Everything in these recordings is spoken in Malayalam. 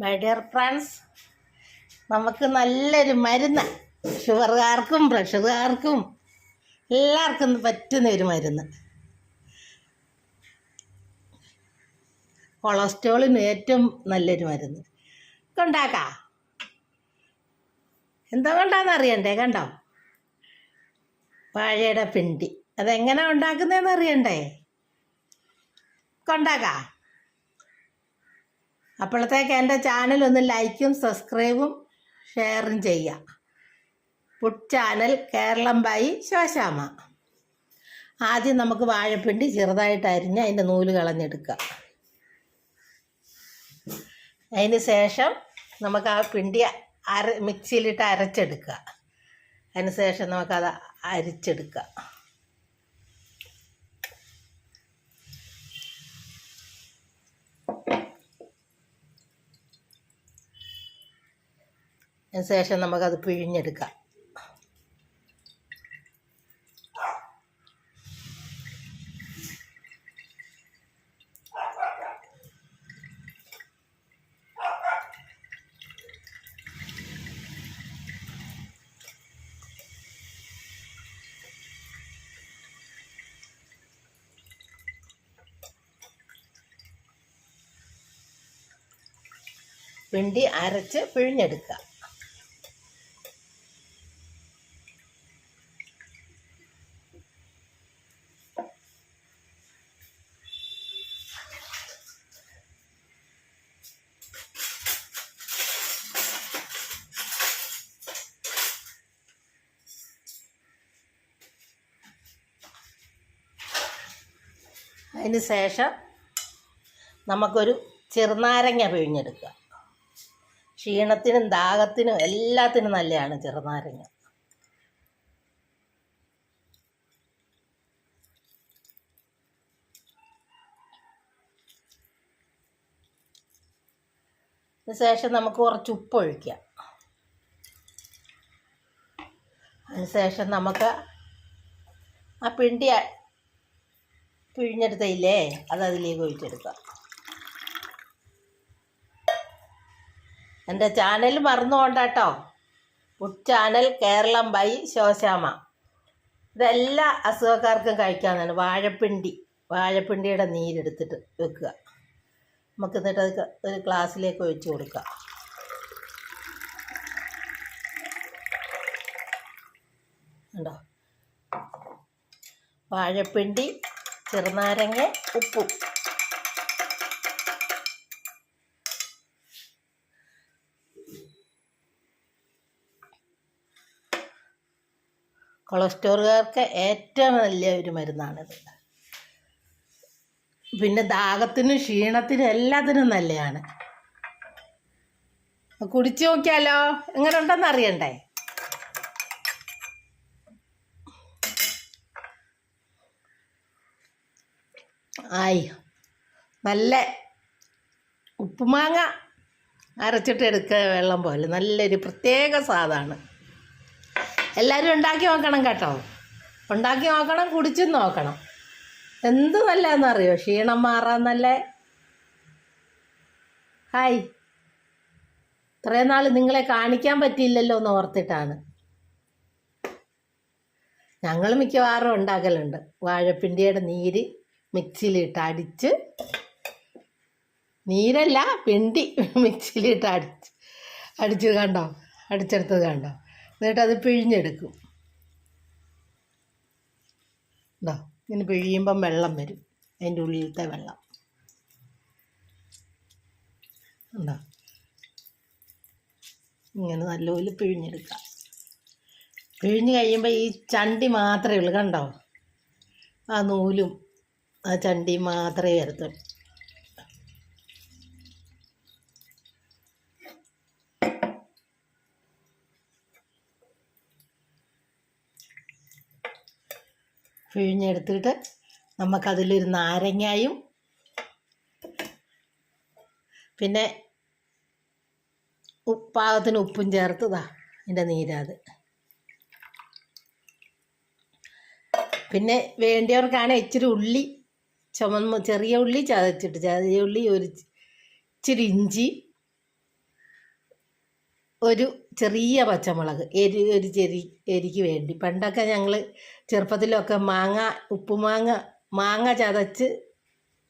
മൈ ഡിയർ ഫ്രണ്ട്സ് നമുക്ക് നല്ലൊരു മരുന്ന്. ഷുഗർകാർക്കും പ്രഷറുകാർക്കും എല്ലാവർക്കും പറ്റുന്ന ഒരു മരുന്ന്. കൊളസ്ട്രോളിന് ഏറ്റവും നല്ലൊരു മരുന്ന്. കൊണ്ടാക്കാം? എന്താ കൊണ്ടാന്ന് അറിയണ്ടേ? കണ്ടോ? വാഴയുടെ പിണ്ടി. അതെങ്ങനെ ഉണ്ടാക്കുന്നതെന്ന് അറിയണ്ടേ? കൊണ്ടാക്കാം? അപ്പോഴത്തേക്ക് എന്റെ ചാനൽ ഒന്ന് ലൈക്കും സബ്സ്ക്രൈബും ഷെയറും ചെയ്യാം. Food channel Keralam by Shoshamma ആദ്യം നമുക്ക് വാഴപ്പിണ്ടി ചെറുതായിട്ട് അരിഞ്ഞ് അതിന്റെ നൂൽ കളഞ്ഞെടുക്കുക അതിന് ശേഷം നമുക്ക് ആ പിണ്ടി അര മിക്സിയിലിട്ട് അരച്ചെടുക്കുക അതിന് ശേഷം നമുക്കത് അരിച്ചെടുക്കുക ശേഷം നമുക്കത് പിഴിഞ്ഞെടുക്കാം. പിണ്ടി അരച്ച് പിഴിഞ്ഞെടുക്കുക അതിന് ശേഷം നമുക്കൊരു ചെറുനാരങ്ങ പിഴിഞ്ഞെടുക്കുക. ക്ഷീണത്തിനും ദാഹത്തിനും എല്ലാത്തിനും നല്ലതാണ് ചെറുനാരങ്ങ. ശേഷം നമുക്ക് കുറച്ച് ഉപ്പ് ഒഴിക്കാം. അതിന് ശേഷം നമുക്ക് ആ പിണ്ടി പിഴിഞ്ഞെടുത്തില്ലേ അത് അതിലേക്ക് ഒഴിച്ചെടുക്കാം. എന്റെ ചാനൽ മറന്നു കൊണ്ടാട്ടോ food channel Keralam by Shoshamma. ഇതെല്ലാ അസുഖക്കാർക്കും കഴിക്കാവുന്നതാണ്. വാഴപ്പിണ്ടി. വാഴപ്പിണ്ടിയുടെ നീരെടുത്തിട്ട് വെക്കുക. നമുക്ക് എന്നിട്ട് അത് ഒരു ഗ്ലാസ്സിലേക്ക് ഒഴിച്ചു കൊടുക്കുക ഉണ്ടോ വാഴപ്പിണ്ടി ചെറുനാരങ്ങ ഉപ്പും. കൊളസ്ട്രോളുകാർക്ക് ഏറ്റവും നല്ല ഒരു മരുന്നാണിത്. പിന്നെ ദാഹത്തിനും ക്ഷീണത്തിനും എല്ലാത്തിനും നല്ലതാണ്. കുടിച്ചു നോക്കിയാലോ? എങ്ങനെ ഉണ്ടെന്ന് അറിയണ്ടേ? ആയി. നല്ല ഉപ്പുമാങ്ങ അരച്ചിട്ട് എടുക്കുക വെള്ളം പോലെ. നല്ലൊരു പ്രത്യേക സ്വാദാണ്. എല്ലാവരും ഉണ്ടാക്കി നോക്കണം കേട്ടോ. ഉണ്ടാക്കി നോക്കണം കുടിച്ചും നോക്കണം. എന്ത് നല്ലതെന്നറിയോ? ക്ഷീണം മാറാൻ നല്ല. ഹായ്. ഇത്രയും നാൾ നിങ്ങളെ കാണിക്കാൻ പറ്റിയില്ലല്ലോ എന്ന് ഓർത്തിട്ടാണ്. ഞങ്ങൾ മിക്കവാറും ഉണ്ടാക്കലുണ്ട്. വാഴപ്പിണ്ടിയുടെ നീര്. മിക്സിയിലിട്ട് അടിച്ച് നീരല്ല പിണ്ടി മിക്സിയിലിട്ട് അടിച്ച്. അടിച്ച് കണ്ടോ? അടിച്ചെടുത്തത് കണ്ടോ? എന്നിട്ട് അത് പിഴിഞ്ഞെടുക്കും. ഉണ്ടോ ഇങ്ങനെ പിഴിയുമ്പം വെള്ളം വരും. അതിന്റെ ഉള്ളിലത്തെ വെള്ളം. ഉണ്ടോ ഇങ്ങനെ നല്ലപോലെ പിഴിഞ്ഞെടുക്കാം പിഴിഞ്ഞ് കഴിയുമ്പോൾ ഈ ചണ്ടി മാത്രമേ ഉള്ളൂ കണ്ടോ? ആ നൂലും ആ ചണ്ടി മാത്രമേ വരത്തുള്ളൂ. പിഴിഞ്ഞെടുത്തിട്ട് നമുക്കതിലൊരു നാരങ്ങായും പിന്നെ ഉപ്പാകത്തിന് ഉപ്പും ചേർത്തതാ എന്റെ നീരാത്. പിന്നെ വേണ്ടിയവർക്കാണ് ഇച്ചിരി ഉള്ളി ചുമന്ന് ചെറിയ ഉള്ളി ചതച്ചിട്ട് ചെറിയ ഉള്ളി ഒരു ഇച്ചിരി ഇഞ്ചി ഒരു ചെറിയ പച്ചമുളക് എരി ഒരു ചെറി എരിക്ക് വേണ്ടി. പണ്ടൊക്കെ ഞങ്ങൾ ചെറുപ്പത്തിലൊക്കെ മാങ്ങ ഉപ്പുമാങ്ങ മാങ്ങ ചതച്ച്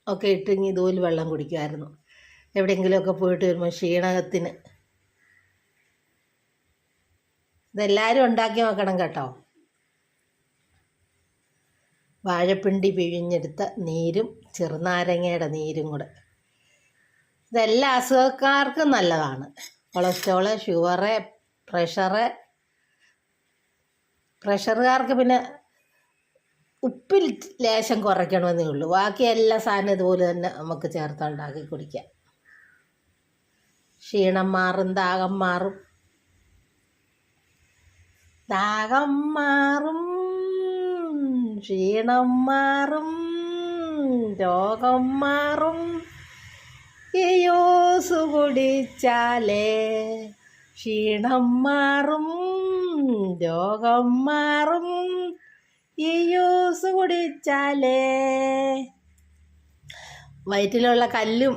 ഒക്കെ ഇട്ടിങ്ങി ഇതുപോലെ വെള്ളം കുടിക്കുമായിരുന്നു എവിടെയെങ്കിലുമൊക്കെ പോയിട്ട് വരുമ്പോൾ ക്ഷീണകത്തിന്. ഇതെല്ലാവരും ഉണ്ടാക്കി നോക്കണം കേട്ടോ. വാഴപ്പിണ്ടി പിഴിഞ്ഞെടുത്ത നീരും ചെറുനാരങ്ങയുടെ നീരും കൂടെ. ഇതെല്ലാ അസുഖക്കാർക്കും നല്ലതാണ്. Cholesterol sugar pressure. പ്രഷറുകാർക്ക് പിന്നെ ഉപ്പിൽ ലേശം കുറയ്ക്കണമെന്നേ ഉള്ളൂ. ബാക്കി എല്ലാ സാധനം ഇതുപോലെ തന്നെ നമുക്ക് ചേർത്തുണ്ടാക്കി കുടിക്കാം. ക്ഷീണം മാറും ദാഹം മാറും. ദാഹം മാറും. ക്ഷീണം മാറും രോഗം മാറും. യോസ് കുടിച്ചാലേ ക്ഷീണം മാറും രോഗം മാറും. യൂസ് കുടിച്ചാലേ വയറ്റിലുള്ള കല്ലും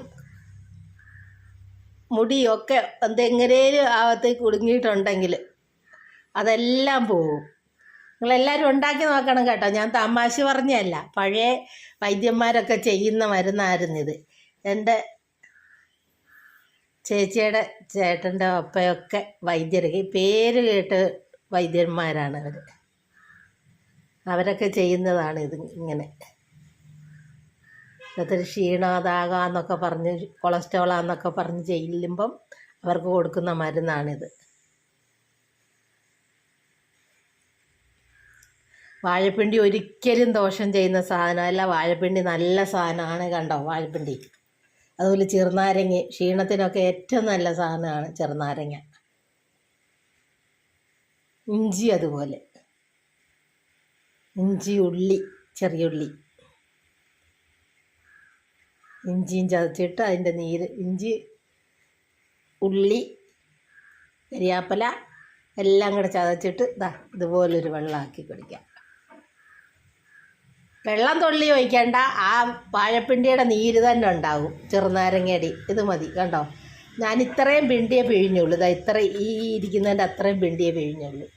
മുടിയൊക്കെ എന്തെങ്ങനെയും ആവത്തേക്ക് കുടുങ്ങിയിട്ടുണ്ടെങ്കിൽ അതെല്ലാം പോവും. നിങ്ങളെല്ലാവരും ഉണ്ടാക്കി നോക്കണം കേട്ടോ. ഞാൻ തമാശ പറഞ്ഞല്ല പഴയ വൈദ്യന്മാരൊക്കെ ചെയ്യുന്ന മരുന്നായിരുന്നിത് എന്റെ ചേച്ചിയുടെ ചേട്ടന്റെ ഒപ്പയൊക്കെ വൈദ്യരൊക്കെ പേര് കേട്ട് വൈദ്യന്മാരാണ് അവർ അവരൊക്കെ ചെയ്യുന്നതാണ് ഇത് ഇങ്ങനെ. ഒത്തിരി ക്ഷീണാതാകാന്നൊക്കെ പറഞ്ഞ് കൊളസ്ട്രോളാന്നൊക്കെ പറഞ്ഞ് ചെല്ലുമ്പം അവർക്ക് കൊടുക്കുന്ന മരുന്നാണിത്. വാഴപ്പിണ്ടി ഒരിക്കലും ദോഷം ചെയ്യുന്ന സാധനമല്ല. വാഴപ്പിണ്ടി നല്ല സാധനമാണ് കണ്ടോ? വാഴപ്പിണ്ടി. അതുപോലെ ചെറുനാരങ്ങ. ക്ഷീണത്തിനൊക്കെ ഏറ്റവും നല്ല സാധനമാണ് ചെറുനാരങ്ങ. ഇഞ്ചി അതുപോലെ. ഇഞ്ചി ഉള്ളി ചെറിയുള്ളി ഇഞ്ചിയും ചതച്ചിട്ട് അതിന്റെ നീര് ഇഞ്ചി ഉള്ളി കരിയാപ്പല എല്ലാം കൂടെ ചതച്ചിട്ട് ഇതാ ഇതുപോലൊരു വെള്ളമാക്കി കുടിക്കാം. വെള്ളം തൊള്ളി ഒഴിക്കേണ്ട ആ വാഴപ്പിണ്ടിയുടെ നീര് തന്നെ ഉണ്ടാകും ചെറുനാരങ്ങയടി ഇത് മതി കണ്ടോ? ഞാൻ ഇത്രയും പിണ്ടിയെ പിഴിഞ്ഞുള്ളൂ. ഇതാ ഇത്ര ഈ ഇരിക്കുന്നതിന്റെ അത്രയും പിണ്ടിയെ പിഴിഞ്ഞുള്ളൂ.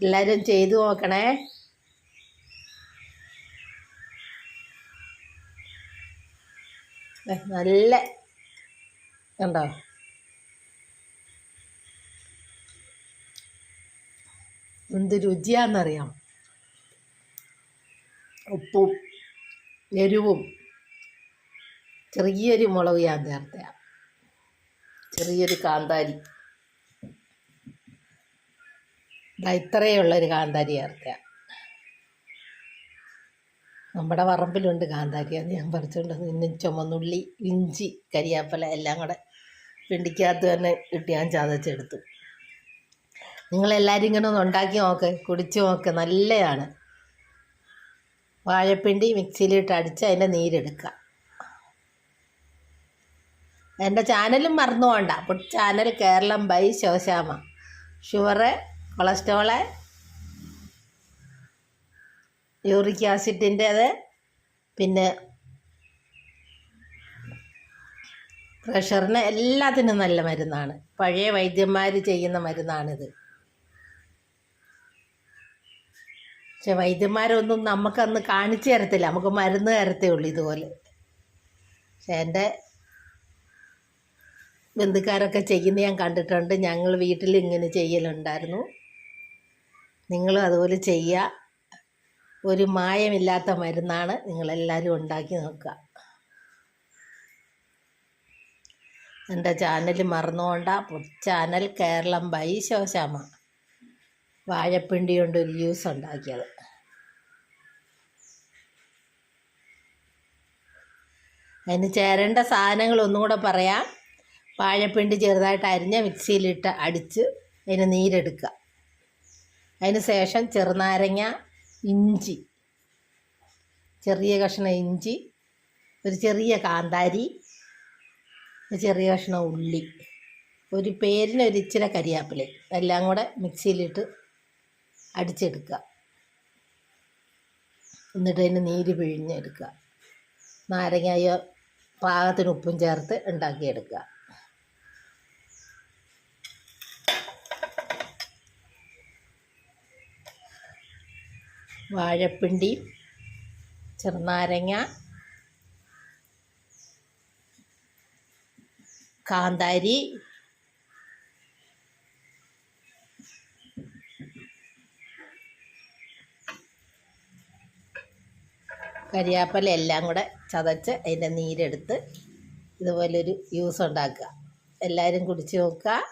എല്ലാവരും ചെയ്തു നോക്കണേ. നല്ല കണ്ടോ? എന്ത് രുചിയാണെന്നറിയാം. ഉപ്പും എരിവും ചെറിയൊരു മുളക് ഞാൻ ചേർത്തയാണ് ചെറിയൊരു കാന്താരി. ഇത്രയുള്ളൊരു കാന്താരി ചേർത്തയാണ് നമ്മുടെ വറമ്പിലുണ്ട് കാന്താരി അത് ഞാൻ പറിച്ചുകൊണ്ട് ഇന്നും ചുമന്നുള്ളി ഇഞ്ചി കരിയാപ്പല എല്ലാം കൂടെ പിണ്ടിക്കകത്ത് തന്നെ ഇട്ട് ഞാൻ ചതച്ചെടുത്തു. നിങ്ങളെല്ലാവരും ഇങ്ങനെ ഒന്ന് ഉണ്ടാക്കി നോക്ക് കുടിച്ച് നോക്ക് നല്ലതാണ്. വാഴപ്പിണ്ടി മിക്സിയിലിട്ട് അടിച്ച് അതിന്റെ നീരെടുക്കുക. എന്റെ ചാനലും മറന്നു പോകണ്ട അപ്പോൾ channel Keralam by Shoshamma sugar cholesterol uric ആസിഡിന്റേത് പിന്നെ പ്രഷറിന് എല്ലാത്തിനും നല്ല മരുന്നാണ്. പഴയ വൈദ്യന്മാർ ചെയ്യുന്ന മരുന്നാണിത്. പക്ഷെ വൈദ്യന്മാരൊന്നും നമുക്കന്ന് കാണിച്ചു തരത്തില്ല. നമുക്ക് മരുന്ന് തരത്തേ ഉള്ളൂ ഇതുപോലെ. പക്ഷെ എന്റെ ബന്ധുക്കാരൊക്കെ ചെയ്യുന്ന ഞാൻ കണ്ടിട്ടുണ്ട്. ഞങ്ങൾ വീട്ടിൽ ഇങ്ങനെ ചെയ്യലുണ്ടായിരുന്നു. നിങ്ങളും അതുപോലെ ചെയ്യുക. ഒരു മായമില്ലാത്ത മരുന്നാണ് നിങ്ങളെല്ലാവരും ഉണ്ടാക്കി നോക്കുക. എന്റെ ചാനൽ മറന്നുകൊണ്ട. ചാനൽ കേരളം ബൈ ശോശാമ വാഴപ്പിണ്ടി കൊണ്ട് ഒരു ജ്യൂസ് ഉണ്ടാക്കിയത് അതിന് ചേരേണ്ട സാധനങ്ങൾ ഒന്നും കൂടെ പറയാം. വാഴപ്പിണ്ടി ചെറുതായിട്ട് അരിഞ്ഞ മിക്സിയിലിട്ട് അടിച്ച് അതിന് നീരെടുക്കുക. അതിന് ശേഷം ചെറുനാരങ്ങ ഇഞ്ചി ചെറിയ കഷ്ണം ഇഞ്ചി ഒരു ചെറിയ കാന്താരി ഒരു ചെറിയ കഷ്ണം ഉള്ളി ഒരു പേരിന് ഒരു എല്ലാം കൂടെ മിക്സിയിലിട്ട് അടിച്ചെടുക്കുക. എന്നിട്ട് അതിന് നീര് പിഴിഞ്ഞെടുക്കുക. നാരങ്ങായ പാകത്തിന് ഉപ്പും ചേർത്ത് ഉണ്ടാക്കിയെടുക്കുക. വാഴപ്പിണ്ടി ചെറുനാരങ്ങ കാന്താരി കരിയാപ്പല എല്ലാം കൂടെ ചതച്ച് അതിന്റെ നീരെടുത്ത് ഇതുപോലൊരു ജ്യൂസ് ഉണ്ടാക്കുക. എല്ലാവരും കുടിച്ച് നോക്കുക.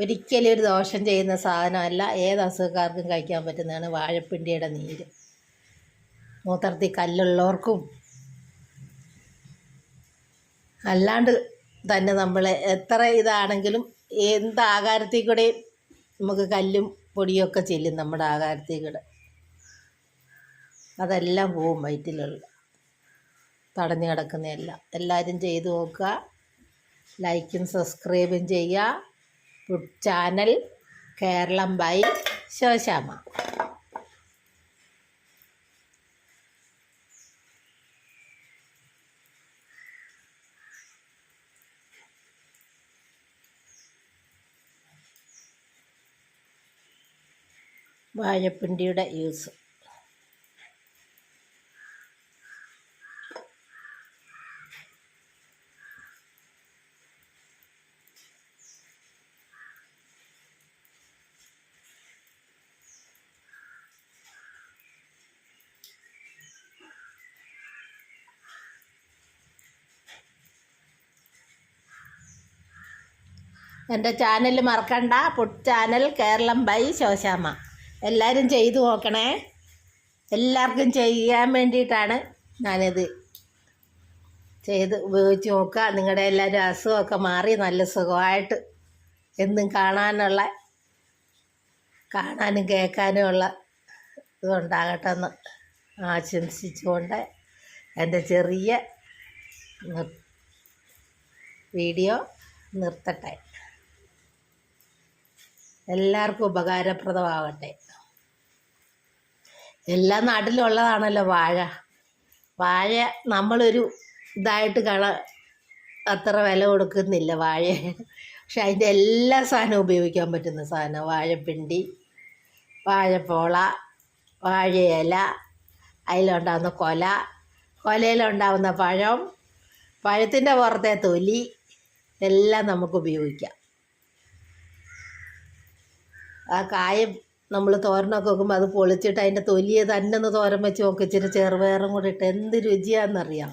ഒരിക്കലും ഒരു ദോഷം ചെയ്യുന്ന സാധനമല്ല. ഏത് അസുഖക്കാർക്കും കഴിക്കാൻ പറ്റുന്നതാണ് വാഴപ്പിണ്ടിയുടെ നീര്. മൂത്രത്തിൽ കല്ലുള്ളവർക്കും അല്ലാണ്ട് തന്നെ നമ്മൾ എത്ര ഇതാണെങ്കിലും എന്ത് ആകാരത്തിൽ കൂടെ നമുക്ക് കല്ലും പൊടിയൊക്കെ ചെല്ലും നമ്മുടെ ആകാരത്തിൽ കൂടെ. അതെല്ലാം പോവും വയറ്റിലുള്ള. തടഞ്ഞു കിടക്കുന്നതെല്ലാം എല്ലാവരും ചെയ്തു നോക്കുക. ലൈക്കും സബ്സ്ക്രൈബും ചെയ്യുക. ചാനൽ കേരളം ബൈ ശോശാമ വാഴപ്പിണ്ടിയുടെ യൂസ്. എന്റെ ചാനൽ മറക്കണ്ട. Food channel Keralam by Shoshamma. എല്ലാവരും ചെയ്തു നോക്കണേ. എല്ലാവർക്കും ചെയ്യാൻ വേണ്ടിയിട്ടാണ് ഞാനിത് ചെയ്ത് ഉപയോഗിച്ച് നോക്കുക. നിങ്ങളുടെ എല്ലാവരും അസുഖമൊക്കെ മാറി നല്ല സുഖമായിട്ട് എന്നും കാണാനുള്ള കാണാനും കേൾക്കാനും ഉള്ള ഇതുണ്ടാകട്ടെ എന്ന് ആശംസിച്ചുകൊണ്ട് എന്റെ ചെറിയ വീഡിയോ നിർത്തട്ടെ. എല്ലാവർക്കും ഉപകാരപ്രദമാവട്ടെ. എല്ലാ നാട്ടിലും ഉള്ളതാണല്ലോ വാഴ. വാഴ നമ്മളൊരു ഇതായിട്ട് കള അത്ര വില കൊടുക്കുന്നില്ല വാഴ. പക്ഷെ അതിന്റെ എല്ലാ സാധനവും ഉപയോഗിക്കാൻ പറ്റുന്ന സാധനം. വാഴപ്പിണ്ടി വാഴപ്പോള വാഴയില അതിലുണ്ടാകുന്ന കൊല കൊലയിലുണ്ടാകുന്ന പഴം പഴത്തിന്റെ പുറത്തെ തൊലി എല്ലാം നമുക്ക് ഉപയോഗിക്കാം. ആ കായം നമ്മൾ തോരനൊക്കെ വെക്കുമ്പോൾ അത് പൊളിച്ചിട്ട് അതിന്റെ തൊലിയെ തന്നെ ഒന്ന് തോരൻ വെച്ച് നോക്കി. ഇച്ചിരി ചെറുപയറും കൂടി ഇട്ട് എന്ത് രുചിയാണെന്നറിയാം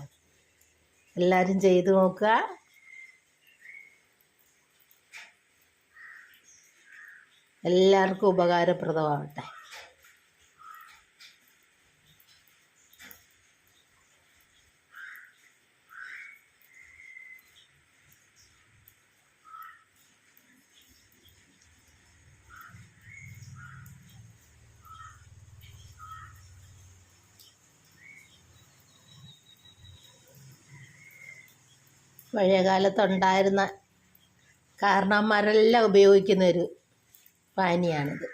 എല്ലാവരും ചെയ്ത് നോക്കുക. എല്ലാവർക്കും ഉപകാരപ്രദമാവട്ടെ. പഴയ കാലത്തുണ്ടായിരുന്ന കാരണവന്മാരെല്ലാം ഉപയോഗിക്കുന്ന ഒരു പാനിയാണിത്.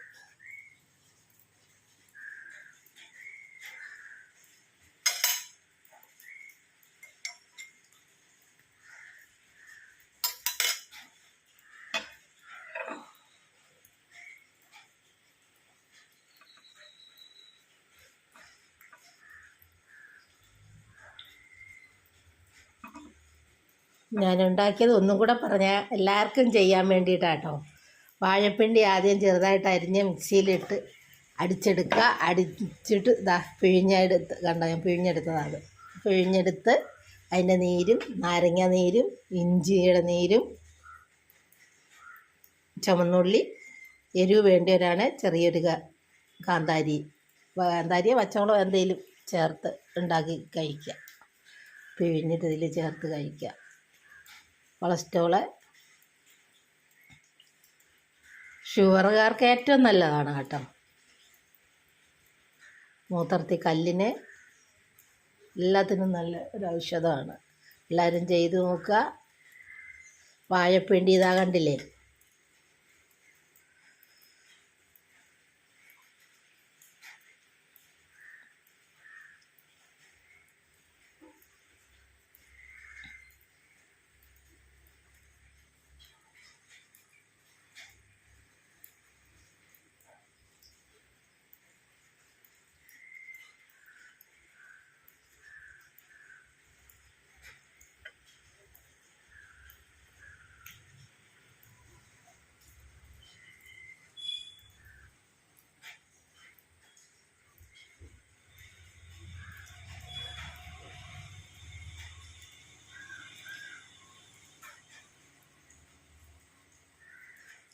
ഞാൻ ഉണ്ടാക്കിയത് ഒന്നും കൂടെ പറഞ്ഞാൽ എല്ലാവർക്കും ചെയ്യാൻ വേണ്ടിയിട്ടാട്ടോ. വാഴപ്പിണ്ടി ആദ്യം ചെറുതായിട്ട് അരിഞ്ഞ് മിക്സിയിലിട്ട് അടിച്ചെടുക്കുക. അടിച്ചിട്ട് ഇതാ പിഴിഞ്ഞെടുത്ത് കണ്ടോ ഞാൻ പിഴിഞ്ഞെടുത്തതാണ്. പിഴിഞ്ഞെടുത്ത് അതിന്റെ നീരും നാരങ്ങ നീരും ഇഞ്ചിയുടെ നീരും ചുമന്നുള്ളി എരിവ് വേണ്ടിയവരാണ് ചെറിയൊരു കാന്താരി. കാന്താരിയോ പച്ചമുളകോ എന്തെങ്കിലും ചേർത്ത് ഉണ്ടാക്കി കഴിക്കുക. പിഴിഞ്ഞിട്ട് ഇതിൽ ചേർത്ത് കഴിക്കുക. കൊളസ്ട്രോൾ ഷുഗറുകാർക്ക് ഏറ്റവും നല്ലതാണ് കേട്ടോ. മൂത്രത്തിൽ കല്ലിന് എല്ലാത്തിനും നല്ല ഒരു ഔഷധമാണ്. എല്ലാവരും ചെയ്തു നോക്കുക. വാഴപ്പിണ്ടി ഇതാ കണ്ടില്ലേ?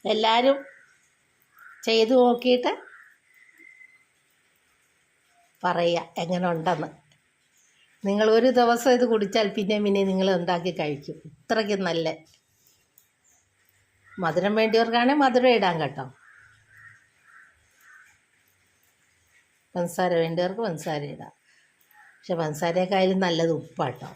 എല്ലാവരും ചെയ്തു നോക്കിയിട്ട് പറയുക എങ്ങനെ ഉണ്ടെന്ന് നിങ്ങൾ ഒരു ദിവസം ഇത് കുടിച്ചാൽ പിന്നെ പിന്നെ നിങ്ങൾ ഉണ്ടാക്കി കഴിക്കും. ഇത്രയ്ക്ക് നല്ല മധുരം വേണ്ടിയവർക്കാണെങ്കിൽ മധുരം ഇടാൻ കേട്ടോ. പഞ്ചസാര വേണ്ടിയവർക്ക് പഞ്ചസാര ഇടാം. പക്ഷെ പഞ്ചസാരയെക്കാളും നല്ലത് ഉപ്പാട്ടോ.